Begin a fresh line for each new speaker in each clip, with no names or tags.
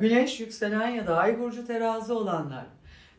Güneş yükselen ya da ay burcu terazi olanlar.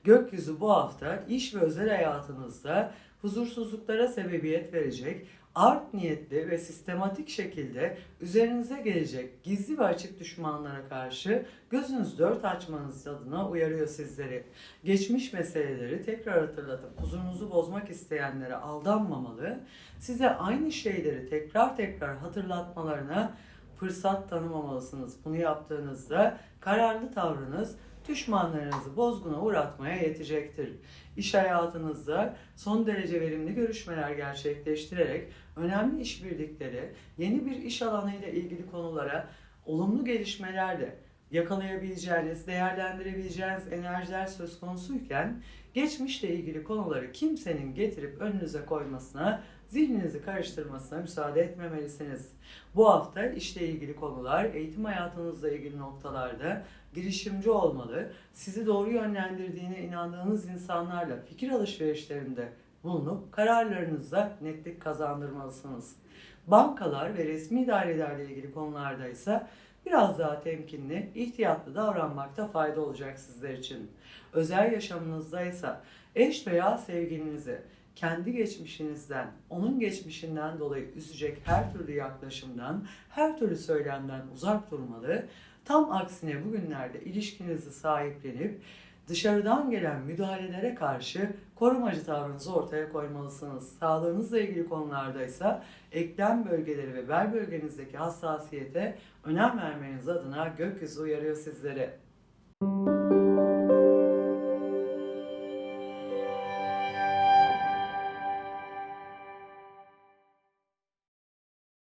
Gökyüzü bu hafta iş ve özel hayatınızda huzursuzluklara sebebiyet verecek, art niyetli ve sistematik şekilde üzerinize gelecek gizli ve açık düşmanlara karşı gözünüz dört açmanız adına uyarıyor sizleri. Geçmiş meseleleri tekrar hatırlatıp huzurunuzu bozmak isteyenlere aldanmamalı, size aynı şeyleri tekrar tekrar hatırlatmalarına fırsat tanımamalısınız. Bunu yaptığınızda kararlı tavrınız düşmanlarınızı bozguna uğratmaya yetecektir. İş hayatınızda son derece verimli görüşmeler gerçekleştirerek önemli işbirlikleri, yeni bir iş alanı ile ilgili konulara olumlu gelişmelerle yakalayabileceğiniz, değerlendirebileceğiniz enerjiler söz konusuyken geçmişle ilgili konuları kimsenin getirip önünüze koymasına, zihninizi karıştırmasına müsaade etmemelisiniz. Bu hafta işle ilgili konular, eğitim hayatınızla ilgili noktalarda girişimci olmalı, sizi doğru yönlendirdiğine inandığınız insanlarla fikir alışverişlerinde bulunup kararlarınızda netlik kazandırmalısınız. Bankalar ve resmi dairelerle ilgili konularda ise biraz daha temkinli, ihtiyatlı davranmakta fayda olacak sizler için. Özel yaşamınızda ise eş veya sevgilinizi kendi geçmişinizden, onun geçmişinden dolayı üzecek her türlü yaklaşımdan, her türlü söylemden uzak durmalı. Tam aksine bugünlerde ilişkinizi sahiplenip dışarıdan gelen müdahalelere karşı korumacı tavrınızı ortaya koymalısınız. Sağlığınızla ilgili konularda ise eklem bölgeleri ve bel bölgenizdeki hassasiyete önem vermeniz adına gökyüzü uyarıyor sizleri.